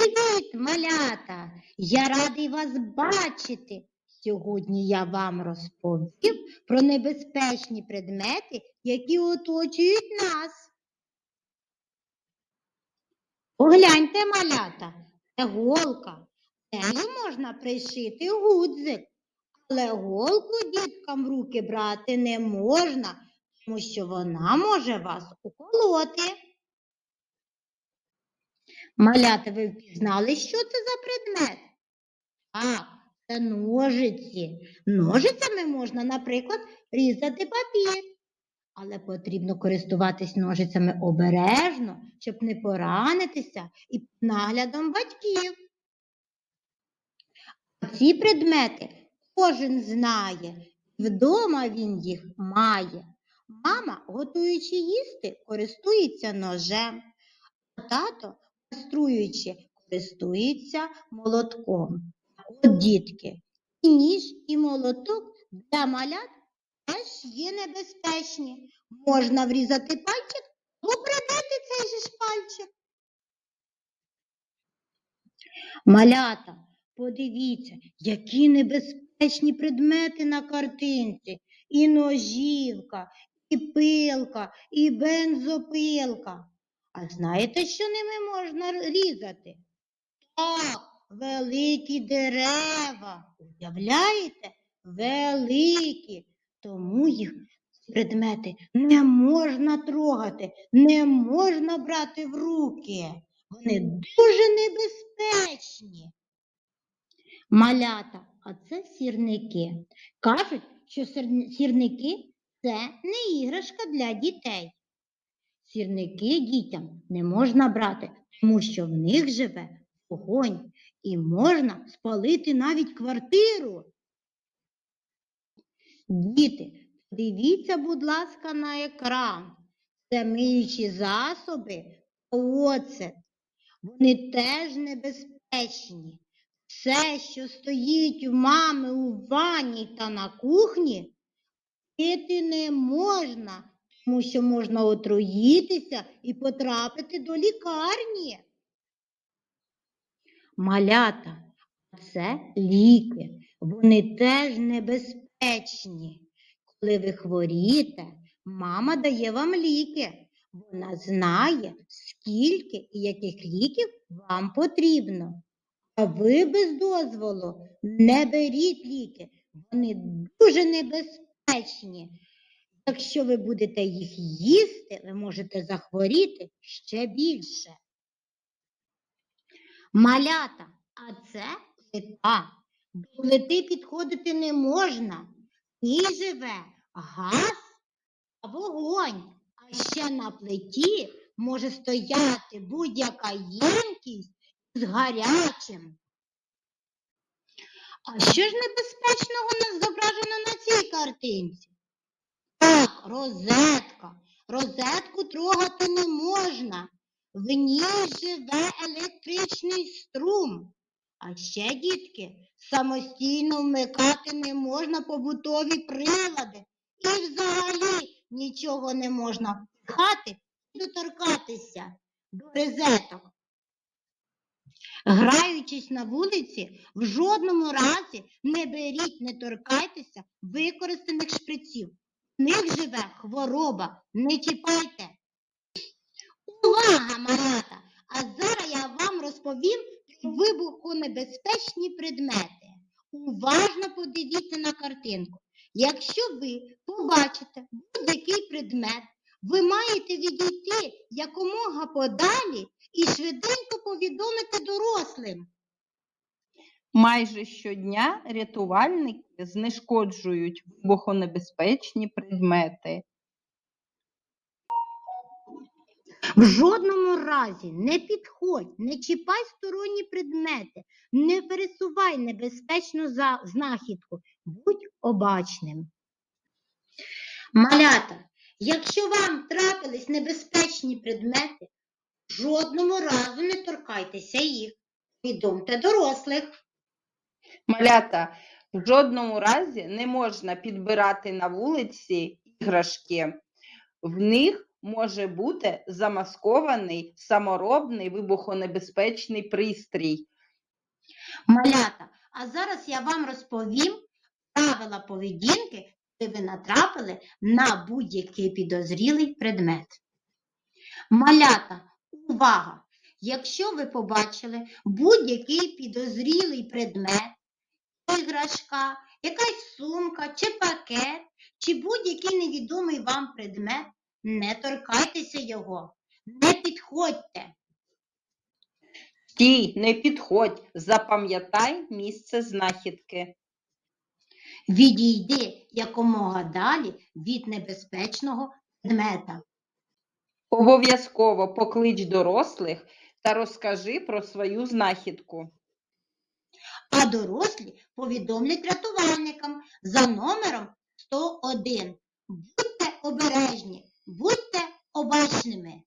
Привіт, малята! Я радий вас бачити. Сьогодні я вам розповів про небезпечні предмети, які оточують нас. Погляньте, малята, це голка. Нею можна пришити гудзик, але голку діткам в руки брати не можна, тому що вона може вас уколоти. Малята, ви впізнали, що це за предмет? Так, це ножиці. Ножицями можна, наприклад, різати папір. Але потрібно користуватись ножицями обережно, щоб не поранитися і наглядом батьків. Ці предмети кожен знає, вдома він їх має. Мама, готуючи їсти, користується ножем, а тато, майструючи, користується молотком. От дітки, і ніж, і молоток для малят теж є небезпечні. Можна врізати пальчик або прибити цей же ж пальчик. Малята, подивіться, які небезпечні предмети на картинці. І ножівка, і пилка, і бензопилка. А знаєте, що ними можна різати? Так, великі дерева. Уявляєте? Великі. Тому їх предмети не можна трогати, не можна брати в руки. Вони дуже небезпечні. Малята, а це сірники. Кажуть, що сірники це не іграшка для дітей. Сірники дітям не можна брати, тому що в них живе вогонь і можна спалити навіть квартиру. Діти, дивіться, будь ласка, на екран. Це миючі засоби та оцет. Вони теж небезпечні. Все, що стоїть у мами у ванні та на кухні, пити не можна, тому що можна отруїтися і потрапити до лікарні. Малята, це ліки. Вони теж небезпечні. Коли ви хворієте, мама дає вам ліки. Вона знає, скільки і яких ліків вам потрібно. А ви без дозволу не беріть ліки. Вони дуже небезпечні. Якщо ви будете їх їсти, ви можете захворіти ще більше. Малята, а це плита. До плити підходити не можна. Ній живе газ та вогонь. А ще на плиті може стояти будь-яка ємкість з гарячим. А що ж небезпечного у нас зображено на цій картинці? Так, розетка. Розетку трогати не можна. В ній живе електричний струм. А ще, дітки, самостійно вмикати не можна побутові прилади. І взагалі нічого не можна пхати і доторкатися до розеток. Граючись на вулиці, в жодному разі не беріть, не торкайтеся використаних шприців. Них живе хвороба, не чіпайте. Увага, малята! А зараз я вам розповім про вибухонебезпечні предмети. Уважно подивіться на картинку. Якщо ви побачите будь-який предмет, ви маєте відійти якомога подалі і швиденько повідомити дорослим. Майже щодня рятувальники знешкоджують вибухонебезпечні предмети. В жодному разі не підходь, не чіпай сторонні предмети, не пересувай небезпечну знахідку, будь обачним. Малята, якщо вам трапились небезпечні предмети, жодному разу не торкайтеся їх. Відомте дорослих. Малята, в жодному разі не можна підбирати на вулиці іграшки. В них може бути замаскований саморобний вибухонебезпечний пристрій. Малята, а зараз я вам розповім правила поведінки, коли ви натрапили на будь-який підозрілий предмет. Малята, увага! Якщо ви побачили будь-який підозрілий предмет, іграшка, якась сумка чи пакет, чи будь-який невідомий вам предмет, не торкайтеся його, не підходьте. Стій, не підходь, запам'ятай місце знахідки. Відійди якомога далі від небезпечного предмета. Обов'язково поклич дорослих та розкажи про свою знахідку. А дорослі повідомлять рятувальникам за номером 101. Будьте обережні, будьте обачними.